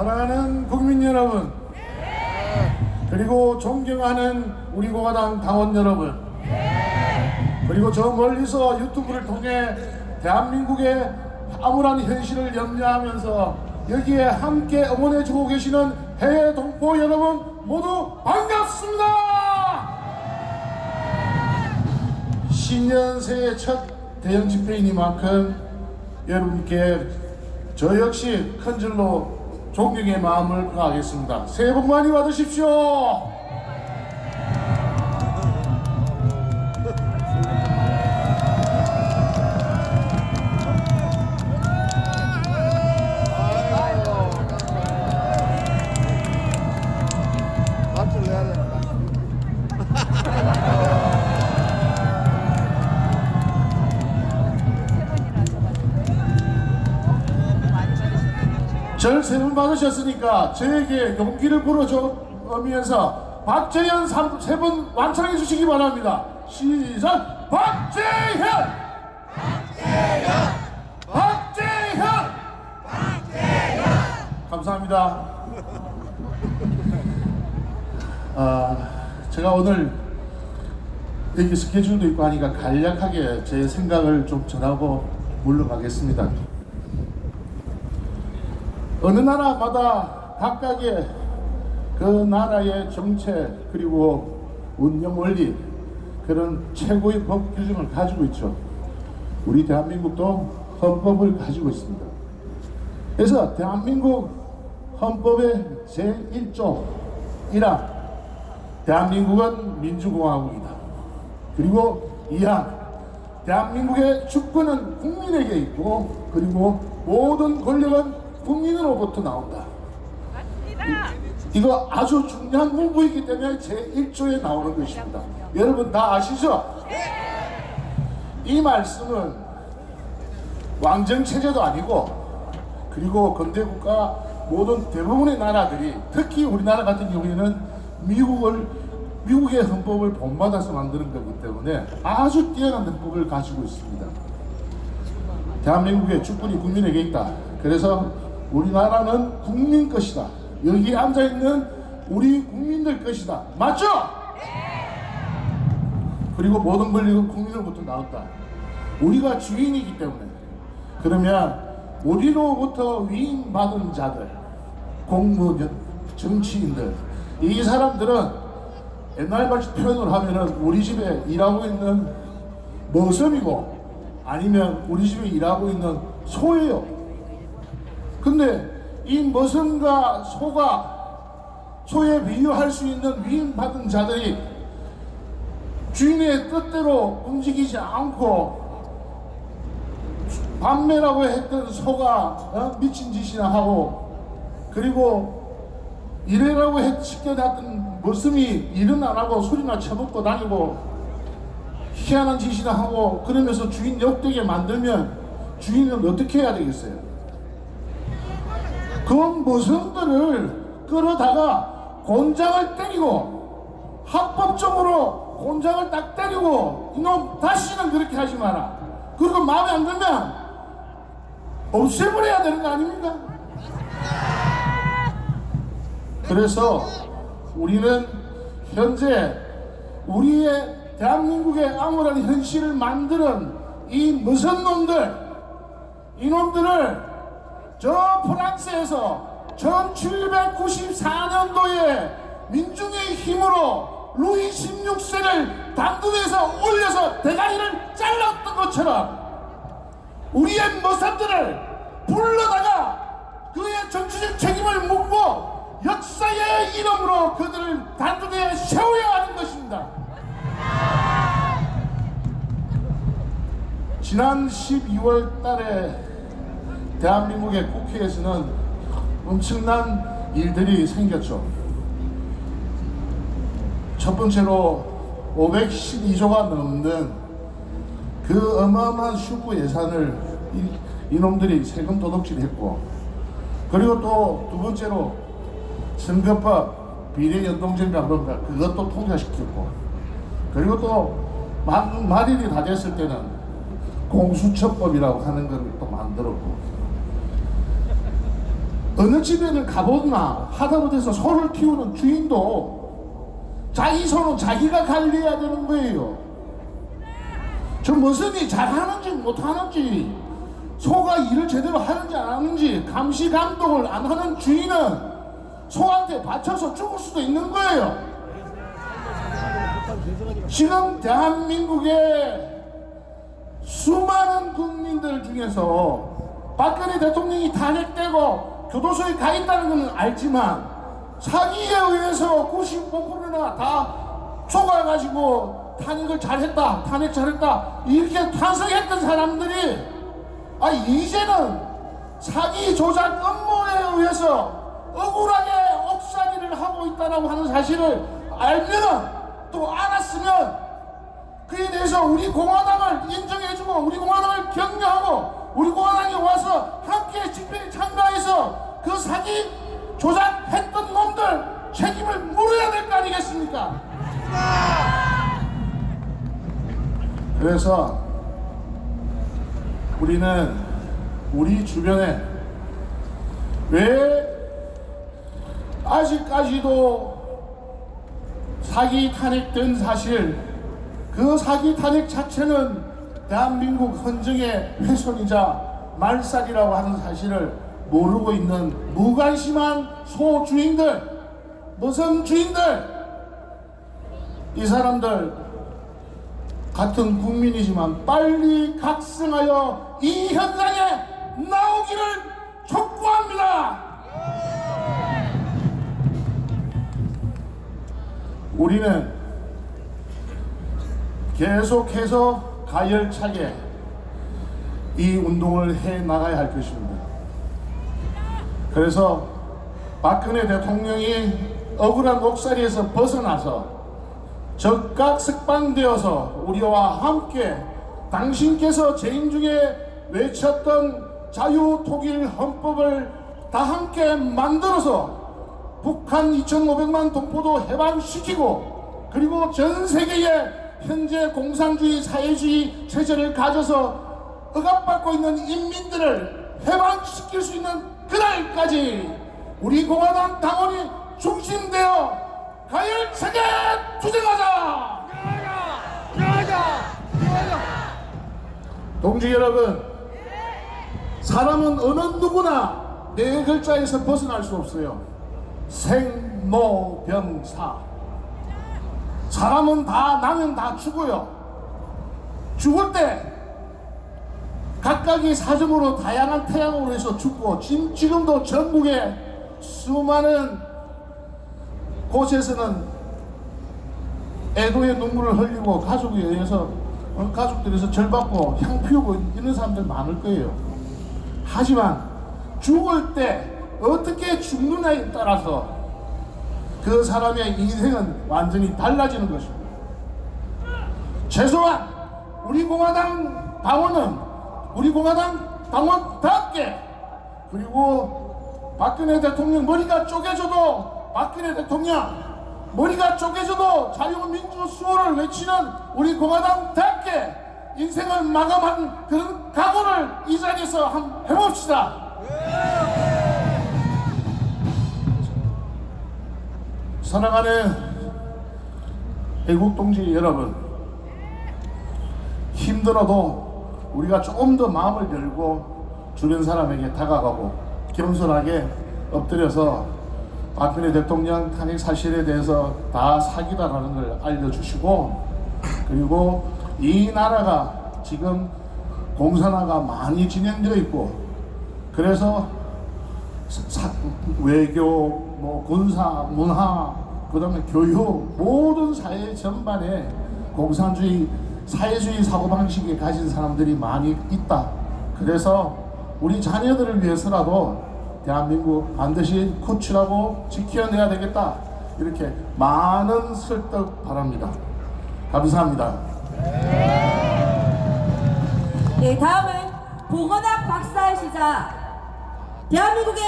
사랑하는 국민 여러분, 그리고 존경하는 우리 공화당 당원 여러분, 그리고 저 멀리서 유튜브를 통해 대한민국의 암울한 현실을 염려하면서 여기에 함께 응원해주고 계시는 해외 동포 여러분 모두 반갑습니다. 신년새의 첫 대형 집회이니만큼 여러분께 저 역시 큰 줄로 존경의 마음을 표하겠습니다. 새해 복 많이 받으십시오. 절세번 받으셨으니까 저에게 용기를 불어주면서 박재현 세번 완창해 주시기 바랍니다. 시작! 박재현! 박재현! 감사합니다. 아, 제가 오늘 여기 스케줄도 있고 하니까 간략하게 제 생각을 좀 전하고 물러가겠습니다. 어느 나라마다 각각의 그 나라의 정책 그리고 운영 원리 그런 최고의 법 규정을 가지고 있죠. 우리 대한민국도 헌법을 가지고 있습니다. 그래서 대한민국 헌법의 제1조 1항 대한민국은 민주공화국이다. 그리고 2항 대한민국의 주권은 국민에게 있고 그리고 모든 권력은 국민으로부터 나온다. 이거 아주 중요한 문구이기 때문에 제1조에 나오는 것입니다. 여러분 다 아시죠? 이 말씀은 왕정 체제도 아니고 그리고 근대 국가 모든 대부분의 나라들이 특히 우리나라 같은 경우에는 미국을 미국의 헌법을 본받아서 만드는 거기 때문에 아주 뛰어난 헌법을 가지고 있습니다. 대한민국의 주권이 국민에게 있다. 그래서 우리나라는 국민 것이다. 여기 앉아 있는 우리 국민들 것이다. 맞죠? 그리고 모든 권력은 국민으로부터 나왔다. 우리가 주인이기 때문에 그러면 우리로부터 위임받은 자들, 공무원, 정치인들 이 사람들은 옛날같이 표현을 하면은 우리 집에 일하고 있는 머슴이고 아니면 우리 집에 일하고 있는 소예요. 근데 이 머슴과 소가 소에 비유할 수 있는 위임받은 자들이 주인의 뜻대로 움직이지 않고 반매라고 했던 소가 어? 미친 짓이나 하고 그리고 이래라고 했, 시켜놨던 머슴이 일은 안 하고 소리나 쳐먹고 다니고 희한한 짓이나 하고 그러면서 주인 역되게 만들면 주인은 어떻게 해야 되겠어요? 그 머슴들을 끌어다가 곤장을 때리고 합법적으로 곤장을 딱 때리고 이놈 다시는 그렇게 하지 마라. 그리고 마음에 안 들면 없애버려야 되는 거 아닙니까? 그래서 우리는 현재 우리의 대한민국의 암울한 현실을 만드는 이 무슨 놈들, 이놈들을 저 프랑스에서 1794년도에 민중의 힘으로 루이 16세를 당근에서 올려서 대가리를 잘랐던 것처럼 우리의 머슴들을 불러다가 그의 정치적 책임을 묻고 역사의 이름으로 그들을 단둥에 세워야 하는 것입니다. 지난 12월 달에 대한민국의 국회에서는 엄청난 일들이 생겼죠. 첫 번째로 512조가 넘는 그 어마어마한 슈퍼 예산을 이, 이놈들이 세금 도둑질했고 그리고 또 두 번째로 선거법 비례연동제인가 그런가 그것도 통과시켰고 그리고 또 만, 말일이 다 됐을 때는 공수처법이라고 하는 걸또 만들었고 어느 집에는 가보나 하다못해서 소를 키우는 주인도 자기 소는 자기가 관리해야 되는 거예요. 저 모습이 잘하는지 못하는지 소가 일을 제대로 하는지 안 하는지 감시 감독을 안 하는 주인은 소한테 바쳐서 죽을 수도 있는 거예요. 지금 대한민국의 수많은 국민들 중에서 박근혜 대통령이 탄핵되고 교도소에 가 있다는 것은 알지만 사기에 의해서 95%나 다 속아가지고 탄핵을 잘했다, 탄핵 잘했다 이렇게 탄성했던 사람들이 아 이제는 사기 조작 업무에 의해서 억울하게 옥살이를 하고 있다라고 하는 사실을 알면은 또 알았으면 그에 대해서 우리 공화당을 인정해주고 우리 공화당을 격려하고 우리 공화당이 와서 함께 집회에 참가해서 그 사기 조작했던 놈들 책임을 물어야 될 거 아니겠습니까? 그래서 우리는 우리 주변에 왜 아직까지도 사기 탄핵된 사실 그 사기 탄핵 자체는 대한민국 헌정의 훼손이자 말살이라고 하는 사실을 모르고 있는 무관심한 소주인들 무슨 주인들 이 사람들 같은 국민이지만 빨리 각성하여 이 현장에 나오기를 촉구합니다. 우리는 계속해서 가열차게 이 운동을 해 나가야 할 것입니다. 그래서 박근혜 대통령이 억울한 옥살이에서 벗어나서 적각 석방되어서 우리와 함께 당신께서 재임 중에 외쳤던 자유 통일 헌법을 다 함께 만들어서 북한 2,500만 동포도 해방시키고 그리고 전 세계에 현재 공산주의 사회주의 체제를 가져서 억압받고 있는 인민들을 해방시킬 수 있는 그날까지 우리 공화당 당원이 중심되어 가열차게 투쟁하자! 동지 여러분, 사람은 어느 누구나 네 글자에서 벗어날 수 없어요. 생모병사. 사람은 다 나면 다 죽어요. 죽을 때 각각이 사정으로 다양한 태양으로 해서 죽고 지금, 지금도 전국에 수많은 곳에서는 애도의 눈물을 흘리고 가족에 의해서 어, 가족들에서 절받고 향 피우고 이런 사람들 많을 거예요. 하지만 죽을 때 어떻게 죽느냐에 따라서 그 사람의 인생은 완전히 달라지는 것입니다. 최소한 우리 공화당 당원은 우리 공화당 당원답게 그리고 박근혜 대통령 머리가 쪼개져도 박근혜 대통령 머리가 쪼개져도 자유민주 수호를 외치는 우리 공화당답게 인생을 마감한 그런 각오를 이 자리에서 한번 해봅시다. 사랑하는 애국 동지 여러분, 힘들어도 우리가 조금 더 마음을 열고 주변 사람에게 다가가고 겸손하게 엎드려서 박근혜 대통령 탄핵 사실에 대해서 다 사기다라는 걸 알려주시고 그리고 이 나라가 지금 공산화가 많이 진행되어 있고 그래서 사- 외교, 뭐 군사, 문화, 그 다음에 교육 모든 사회 전반에 공산주의, 사회주의 사고 방식에 가진 사람들이 많이 있다. 그래서 우리 자녀들을 위해서라도 대한민국 반드시 구출하고 지켜내야 되겠다. 이렇게 많은 설득 바랍니다. 감사합니다. 네, 다음은 보건학 박사이시자 대한민국의